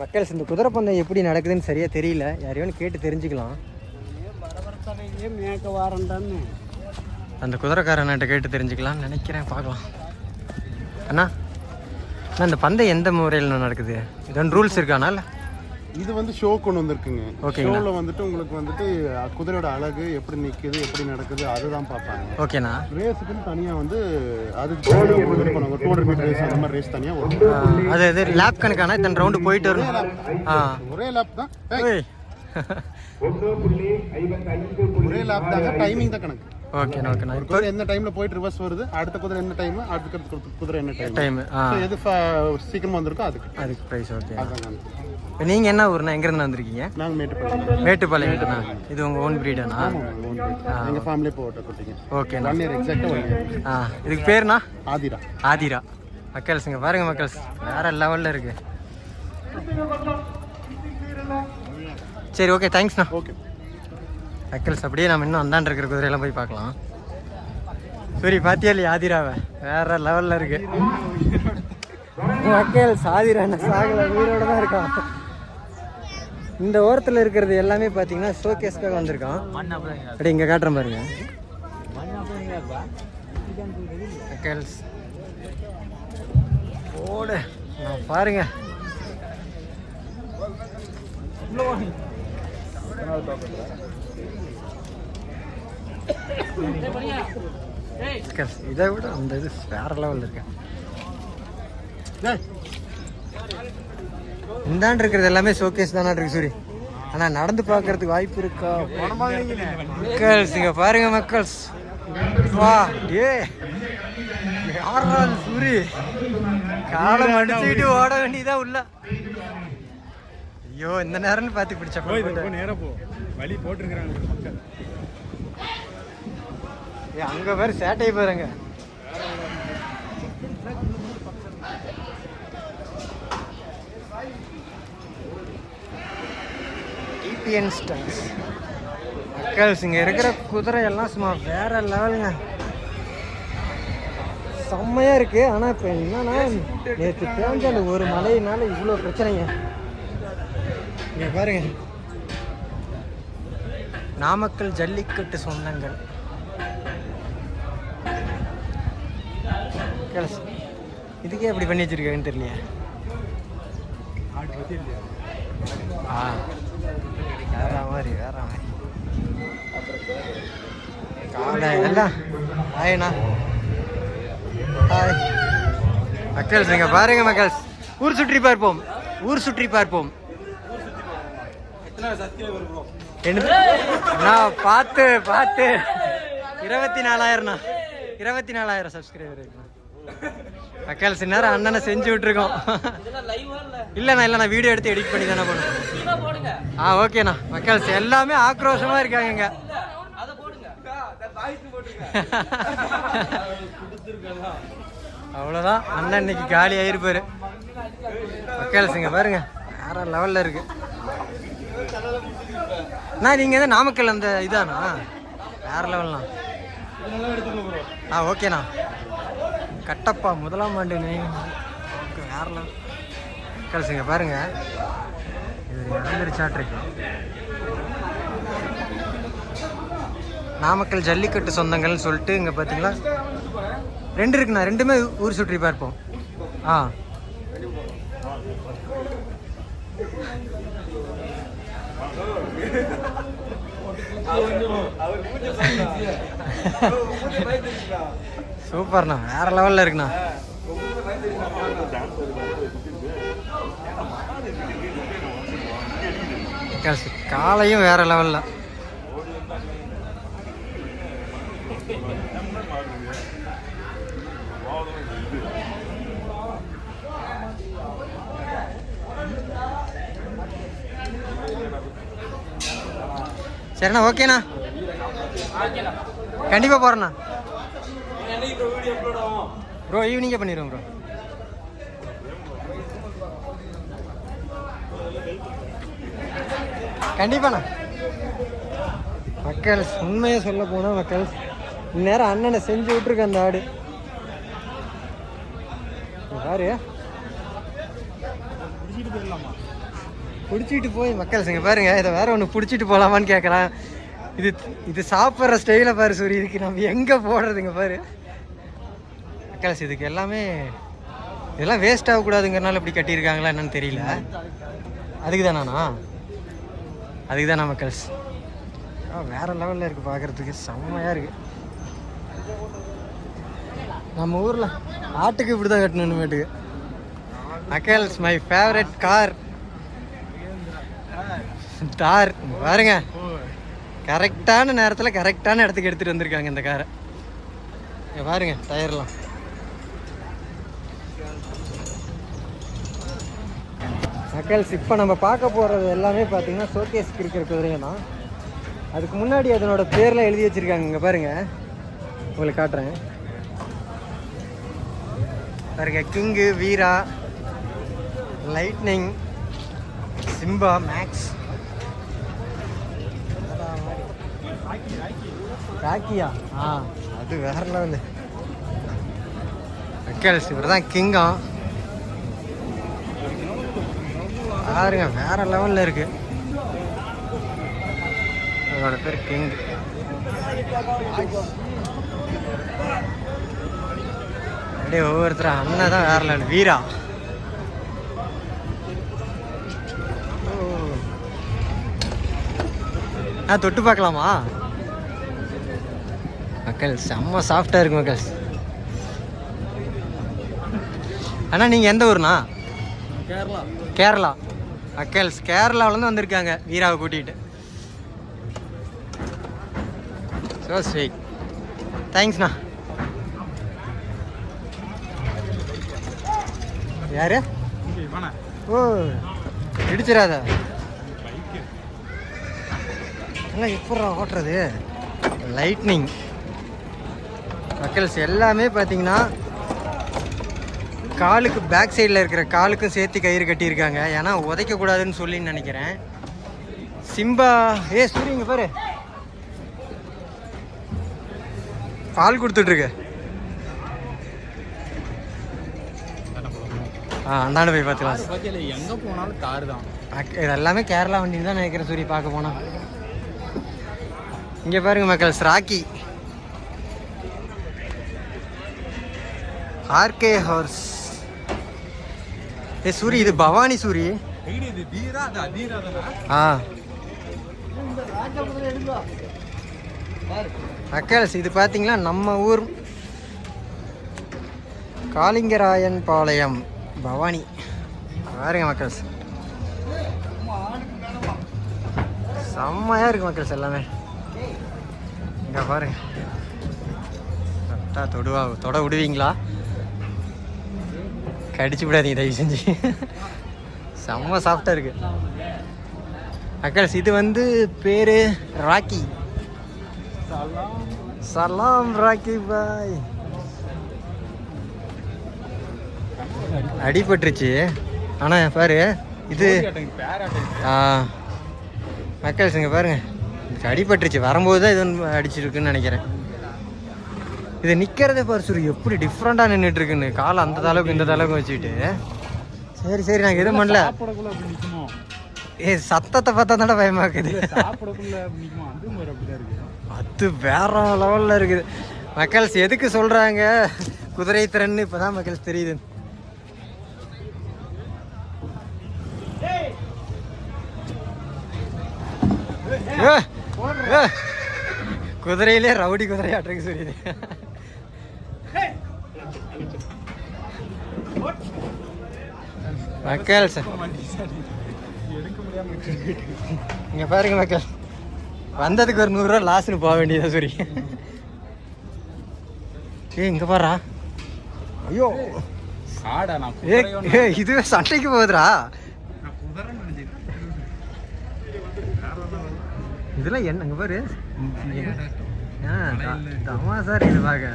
மக்கள்ஸ் இந்த குதிரை பந்தயம் எப்படி நடக்குதுன்னு சரியாக தெரியல. யாரையும் கேட்டு தெரிஞ்சுக்கலாம். மேக்க வாரண்டான்னு அந்த குதிரைக்காரன்கிட்ட கேட்டு தெரிஞ்சுக்கலாம்னு நினைக்கிறேன் பார்க்கலாம். அண்ணா அண்ணா இந்த பந்தயம் எந்த முறையில் நடக்குது? இதன் ரூல்ஸ் இருக்காண்ணா இல்லை? இது வந்து ஷோ கொண்டு வந்திருக்குங்க. ஷோவில் வந்துட்டு உங்களுக்கு வந்துட்டு குதிரையோட அழகு எப்படி நிற்குது எப்படி நடக்குது அதுதான் பார்ப்பாங்க. ஓகேண்ணா ரேஸுக்குன்னு தனியாக வந்து இது பண்ணுவாங்க டூ ஹண்ட்ரட் மீட்டர் ரேஸ் அந்த மாதிரி ரேஸ் தனியாக வரும் அது இது லேப் கணக்கானா இத்தனை ரவுண்டு போயிட்டு வரும் ஒரே லேப் தான். ஒரே லேப் தாங்க டைமிங் தான் கணக்கு. ஓகேண்ணா ஓகேண்ணா ஒரு குதிரை எந்த டைமில் போயிட்டு ரிவர்ஸ் வருது அடுத்த குதிரை என்ன டைம் அடுத்த குதிரை- என்ன டைம் டைம் எது சீக்கிரமா வந்திருக்கோ அதுக்கு. அதுக்கு ப்ரைஸ் ஓகே இப்போ நீங்கள் என்ன ஊர்ண்ணா எங்கேருந்து வந்திருக்கீங்க? நாங்கள் மேட்டு பண்ணுறோம் மேட்டுப்பாளையம்ண்ணா இது உங்கள் ஓன் ப்ரீடாண்ணா எங்கள் ஃபேமிலி போட்ட குட்டிங்க ஓகேண்ணா ஒன் இயர் எக்ஸாக்டாக ஆ இதுக்கு பேருண்ணா ஆதிரா. ஆதிரா. மக்கள்ஸ் இங்கே பாருங்க மக்கள்ஸ் வேற லெவலில் இருக்கு. சரி ஓகே தேங்க்ஸ்ண்ணா ஓகே மக்கள்ஸ் அப்படியே நம்ம இன்னும் அந்தாண்டு இருக்கிற குதிரையெல்லாம் போய் பார்க்கலாம். சரி பாத்தியா இல்லையா ஆதிராவை? வேற லெவலில் இருக்கு. மக்கள்ஸ் ஆதிரா என்ன சாகல உயிரோட தான் இருக்கான் இந்த ஓரத்தில் இருக்கிறது எல்லாமே பார்த்தீங்கன்னா ஷோகேஸ்க்காக வந்திருக்கான். அப்படி இங்கே காட்டுறேன் பாருங்க. மக்கள்ஸ் ஓடு நான் பாருங்க. இதை விட அந்த இது வேற லெவலில் இருக்கேன். இந்தாண்டு இருக்கிறது எல்லாமே ஷோகேஸ் தானா இருக்கு சூரி ஆனா நடந்து பார்க்கறதுக்கு வாய்ப்பு இருக்கா? மக்கள்ஸ் இங்க பாருங்க மக்கள்ஸ் வா ஏ யாரா சூரி காலம் அடிச்சுக்கிட்டு ஓட வேண்டியதா உள்ள? ஐயோ இந்த நேரம்னு பார்த்து பிடிச்ச நேரம் போ. வழி போட்டிருக்கிறாங்க மக்கள். அங்க பேர் சேட்டை பாருங்க. டிபிஎன் ஸ்டன்ஸ் மக்கள்ஸ் இங்கே இருக்கிற குதிரை எல்லாம் சும்மா வேற லெவலுங்க. செம்மையா இருக்கு. ஆனா இப்போ என்னன்னா நேற்று பேஞ்ச அந்த ஒரு மழையினால இவ்வளோ பிரச்சனைங்க. இங்க பாருங்க. நாமக்கல் ஜல்லிக்கட்டு சொந்தங்கள். கேளஸ். இதுக்கே அப்படி பண்ணி வச்சிருக்காங்கன்னு தெரியலையே. ஆ. வேற மாதிரி வேற மாதிரி. காலை எல்லாம் ஹாய்ண்ணா ஹாய் மக்கள்ஸ் நீங்கள் பாருங்க மக்கள்ஸ் ஊர் சுற்றி பார்ப்போம். ஊர் சுற்றி பார்ப்போம். நான் பார்த்து பார்த்து. இருபத்தி நாலாயிரம்ண்ணா. இருபத்தி நாலாயிரம் சப்ஸ்கிரைபர் இருக்குண்ணா மக்கள் சின்ன நேரம் அண்ணனை செஞ்சு விட்டுருக்கோம். இல்லைண்ணா இல்லைண்ணா வீடியோ எடுத்து எடிட் பண்ணி தானே பண்ணுவோம் ஆ ஓகேண்ணா. மக்கள்ஸ் எல்லாமே ஆக்ரோஷமாக இருக்காங்க இங்க. அவ்வளோதான் அண்ணன் இன்னைக்கு காலி ஆயிருப்பாரு. மக்கள்ஸ் இங்க பாருங்க. வேற லெவலில் இருக்கு. அண்ணா நீங்கள் வந்து நாமக்கல் அந்த இதானா? வேற லெவல்ண்ணா ஆ ஓகேண்ணா. கட்டப்பா முதலாம் ஆண்டு நினைவு. ஓகே வேற லெவல். கழிச்சுங்க பாருங்க. இது நடந்துருச்சாட்டிருக்கு நாமக்கல் ஜல்லிக்கட்டு சொந்தங்கள்னு சொல்லிட்டு இங்கே பார்த்தீங்களா ரெண்டு இருக்குண்ணா ரெண்டுமே ஊர் சுற்றி பார்ப்போம். ஆ. சூப்பர்ண்ணா வேற லெவலில் இருக்குண்ணா. காலையும் வேற லெவலில் சரிண்ணா ஓகேண்ணா. கண்டிப்பாக போகிறேண்ணா ப்ரோ ஈவினிங்கே பண்ணிடுவோம் ப்ரோ கண்டிப்பாண்ணா. மக்கள் உண்மையை சொல்ல போனால் மக்கள் இந்நேரம் அண்ணனை செஞ்சு விட்ருக்க அந்த ஆடு. இங்க போயிடலாமா பிடிச்சிட்டு போய் மக்கள் சிங்க பாருங்க இதை வேற ஒன்று பிடிச்சிட்டு போகலாமான்னு கேட்கலாம் இது இது சாப்பிட்ற ஸ்டைல பாரு சூரி இதுக்கு நம்ம எங்கே போடுறதுங்க பாரு. மக்கள்ஸ் இதுக்கு எல்லாமே இதெல்லாம் வேஸ்ட் ஆகக்கூடாதுங்கிறனால இப்படி கட்டியிருக்காங்களா என்னன்னு தெரியல. அதுக்கு தானாண்ணா அதுக்கு தானா மக்கள்ஸ் வேற லெவலில் இருக்குது பார்க்குறதுக்கு செம்மையாக இருக்கு. நம்ம ஊரில் ஆட்டுக்கு இப்படி தான் கட்டணும் மேட்டுக்கு. மக்கள்ஸ் மை ஃபேவரட் கார் தார் பாருங்க. கரெக்டான நேரத்தில் கரெக்டான இடத்துக்கு எடுத்துகிட்டு வந்திருக்காங்க இந்த காரை. பாருங்க டயர்லாம். மக்கள்ஸ் இப்போ நம்ம பார்க்க போகிறது எல்லாமே பார்த்தீங்கன்னா ஷோகேஸ்க்கு இருக்கிற குதிரைங்க தான். அதுக்கு முன்னாடி அதனோட பேரில் எழுதி வச்சுருக்காங்க இங்கே பாருங்க. உங்களுக்கு காட்டுறேன். பாருங்க king Veera lightning Simba Max ராக்கியா? ஆ. அது வேற லெவலு. மக்கள்ஸ் இவர் தான் கிங்கம் பாருங்க வேற லெவலில் இருக்கு. அதோட பேர் கிங். அப்படியே ஒவ்வொருத்தரும் அண்ணன் தான் வேற லெவல். வீரா. ஆ தொட்டு பார்க்கலாமா? மக்கள். செம்ம சாஃப்டாக இருக்கு மக்கள். அண்ணா நீங்கள் எந்த ஊர்ண்ணா? கேரளா. கேரளா. மக்கள்ஸ் கேரளாவிலேருந்து வந்திருக்காங்க. வீராவை கூட்டிகிட்டு ஸோ ஸ்வீட் தேங்க்ஸ்ண்ணா யாரு? ஓ இடிச்சிடாத. எல்லாம் எப்படா ஓட்டுறது? லைட்னிங் மக்கள்ஸ் எல்லாமே பார்த்தீங்கன்னா காலுக்கு பேக் சைடில் இருக்கிற காலுக்கும் சேர்த்து கயிறு கட்டியிருக்காங்க. ஏன்னா உதைக்கக்கூடாதுன்னு சொல்லி நினைக்கிறேன். சிம்பா ஏ சூரிய இங்க பாரு. பால் கொடுத்துட்ருக்கு. ஆ அந்தாண்ட போய் பார்த்துக்கலாம் எங்க போனாலும் கார் தான் இது எல்லாமே கேரளா வண்டின்னு தான் நினைக்கிறேன் சூரிய பார்க்க போனா. இங்கே பாருங்க மக்கள்ஸ் Rocky. RK horse. A Suri இது பவானி சூரி. இது தீரா அது அதீரா தானே? ஆ. மக்கள்ஸ் இது பார்த்தீங்களா நம்ம ஊர் காளிங்கராயன் பாளையம் பவானி. பாருங்க மக்கள்ஸ். செம்மையா இருக்கு மக்கள்ஸ் எல்லாமே. இங்க பாருங்க. கரெக்டா தொடுவா தொட விடுவீங்களா? கடிச்சு விடாதீங்க தயவு செஞ்சு. செம்ம சாஃப்டாக இருக்கு. மக்கள்ஸ் இது வந்து பேரு ராக்கி. சலாம் ராக்கி பாய். அடிபட்டுருச்சு. ஆனால் பாரு இது ஆ மக்கள்ஸ் இங்கே பாருங்க. அடிபட்டுருச்சு. வரும்போது தான் இது ஒன்று அடிச்சிருக்குன்னு நினைக்கிறேன். இது நிற்கிறதே பாரு சரி எப்படி டிஃப்ரெண்ட்டாக நின்றுட்டு இருக்குன்னு காலை அந்த அளவுக்கு இந்த அளவுக்கு வச்சுக்கிட்டு. சரி சரி நாங்கள் எதுவும் பண்ணல. ஏ சத்தத்தை பார்த்தா தானே அப்படி நிக்குமோ? அது வேற லெவலில் இருக்குது. மக்கள்ஸ் எதுக்கு சொல்கிறாங்க குதிரை திறன்னு இப்போ தான் மக்கள்ஸ் தெரியுது. குதிரையிலே ரவுடி குதிரை ஆட்டுருக்கு சொல்லிது முடியாம விட்டுட்டு. இங்க பாருங்க மக்கள். வந்ததுக்கு ஒரு நூறுரூவா லாஸ்னு போக வேண்டியதா சரி ஏய் இங்க பாருடா. ஐயோ. ஆடா நான் ஏ இதுவே சண்டைக்கு போகுதுடா. நான் குதிரைன்னு நினைச்சேன். இதெல்லாம் என்ன இங்க பாரு. ஆ, த- தமாசா இருக்குது பார்க்க.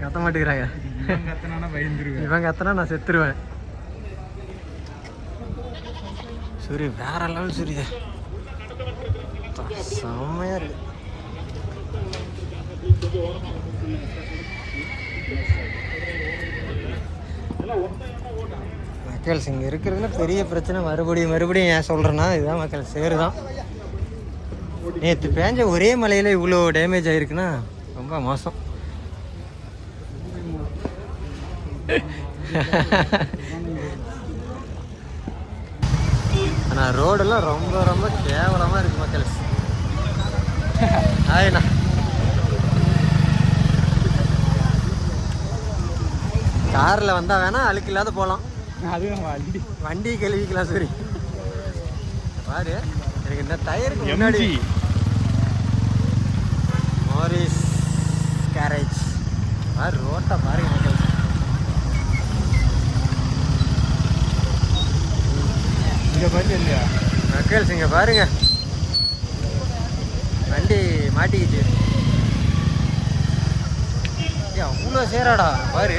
கத்த மாட்டேங்கிறாங்க இவன் கத்தனா நான் செத்துருவேன். சூரி வேற லெவல் சூரி இது செம்மையா இருக்கு. மக்கள்ஸ் இங்கே இருக்கிறதுல பெரிய பிரச்சனை மறுபடியும் மறுபடியும் ஏன் சொல்கிறேன்னா இதுதான் மக்கள் சேரு தான் நேற்று பேஞ்ச ஒரே மலையில் இவ்வளோ டேமேஜ் ஆயிருக்குன்னா ரொம்ப மோசம். ஆனால் ரோடெல்லாம் ரொம்ப ரொம்ப கேவலமாக இருக்கு மக்கள். ஆயிண்ணா காரில் வந்தால் வேணா அழுக்கு இல்லாத போகலாம் அதுவும் வண்டி. வண்டி கழுவிக்கலாம் சரி பாரு எனக்கு இந்த டயருக்கு முன்னாடி கேரேஜ் பாரு ரோட்டை பாருங்க மக்கள் இங்க பாரு இல்லையா மக்கள்ஸ் இங்கே பாருங்க வண்டி மாட்டிக்கிச்சு அவ்வளோ சேராடா பாரு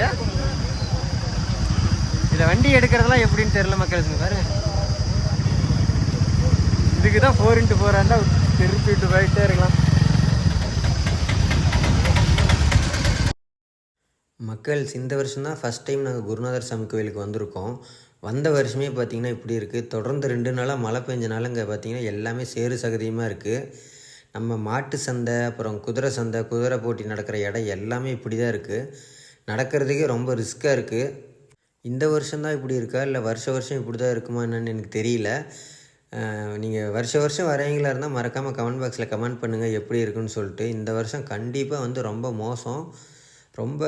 இதில் வண்டி எடுக்கிறதெல்லாம் எப்படின்னு தெரியல மக்கள்ஸ் இங்க பாருங்க இதுக்கு தான் ஃபோர் இன்ட்டு ஃபோராக இருந்தால் திருப்பிட்டு போயிட்டே இருக்கலாம் மக்கள்ஸ் இந்த வருஷம் தான் ஃபஸ்ட் டைம் நாங்கள் குருநாதர் சாமி கோயிலுக்கு வந்திருக்கோம். வந்த வருஷமே பார்த்திங்கன்னா இப்படி இருக்குது தொடர்ந்து ரெண்டு நாளாக மழை பெஞ்சனால இங்கே பார்த்திங்கன்னா எல்லாமே சேறு சகதியமாக இருக்குது நம்ம மாட்டு சந்தை அப்புறம் குதிரை சந்தை குதிரை போட்டி நடக்கிற இடம் எல்லாமே இப்படி தான் இருக்குது நடக்கிறதுக்கே ரொம்ப ரிஸ்க்காக இருக்குது இந்த வருஷம்தான் இப்படி இருக்கா? இல்லை வருஷ வருஷம் இப்படி தான் இருக்குமா என்னன்னு எனக்கு தெரியல. நீங்கள் வருஷ வருஷம் வரவங்களா இருந்தால் மறக்காமல் கமெண்ட் பாக்ஸில் கமெண்ட் பண்ணுங்கள் எப்படி இருக்குன்னு சொல்லிட்டு. இந்த வருஷம் கண்டிப்பாக வந்து ரொம்ப மோசம். ரொம்ப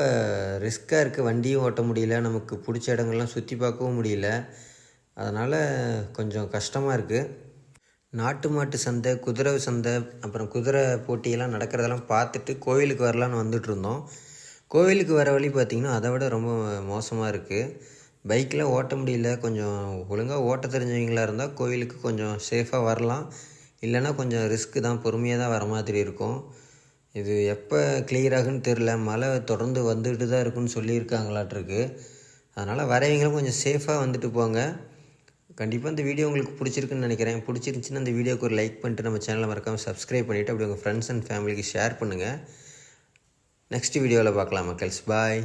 ரிஸ்க்காக இருக்குது வண்டியும் ஓட்ட முடியல. நமக்கு பிடிச்ச இடங்கள்லாம் சுற்றி பார்க்கவும் முடியல. அதனால் கொஞ்சம் கஷ்டமாக இருக்குது நாட்டு மாட்டு சந்தை குதிரை சந்தை அப்புறம் குதிரை போட்டியெல்லாம் நடக்கிறதெல்லாம் பார்த்துட்டு கோவிலுக்கு வரலான்னு வந்துட்டு இருந்தோம். கோவிலுக்கு வர வழி பார்த்திங்கன்னா அதை விட ரொம்ப மோசமாக இருக்குது பைக்கில் ஓட்ட முடியல. கொஞ்சம் ஒழுங்காக ஓட்ட தெரிஞ்சவங்களாக இருந்தால் கோவிலுக்கு கொஞ்சம் சேஃபாக வரலாம். இல்லைன்னா கொஞ்சம் ரிஸ்க்கு தான் பொறுமையாக தான் வர மாதிரி இருக்கும். இது எப்போ கிளியர் ஆகுன்னு தெரில மழை தொடர்ந்து வந்துட்டு தான் இருக்குன்னு சொல்லியிருக்காங்களாட்ருக்கு அதனால் வரவங்களும் கொஞ்சம் சேஃபாக வந்துட்டு போங்க. கண்டிப்பாக இந்த வீடியோ உங்களுக்கு பிடிச்சிருக்குன்னு நினைக்கிறேன். பிடிச்சிருந்துச்சின்னா அந்த வீடியோக்கு ஒரு லைக் பண்ணிட்டு நம்ம சேனலை மறக்காமல் சப்ஸ்கிரைப் பண்ணிவிட்டு அப்படி உங்கள் ஃப்ரெண்ட்ஸ் அண்ட் ஃபேமிலிக்கு ஷேர் பண்ணுங்கள் நெக்ஸ்ட் வீடியோவில் பார்க்கலாம் மக்கள்ஸ். பாய்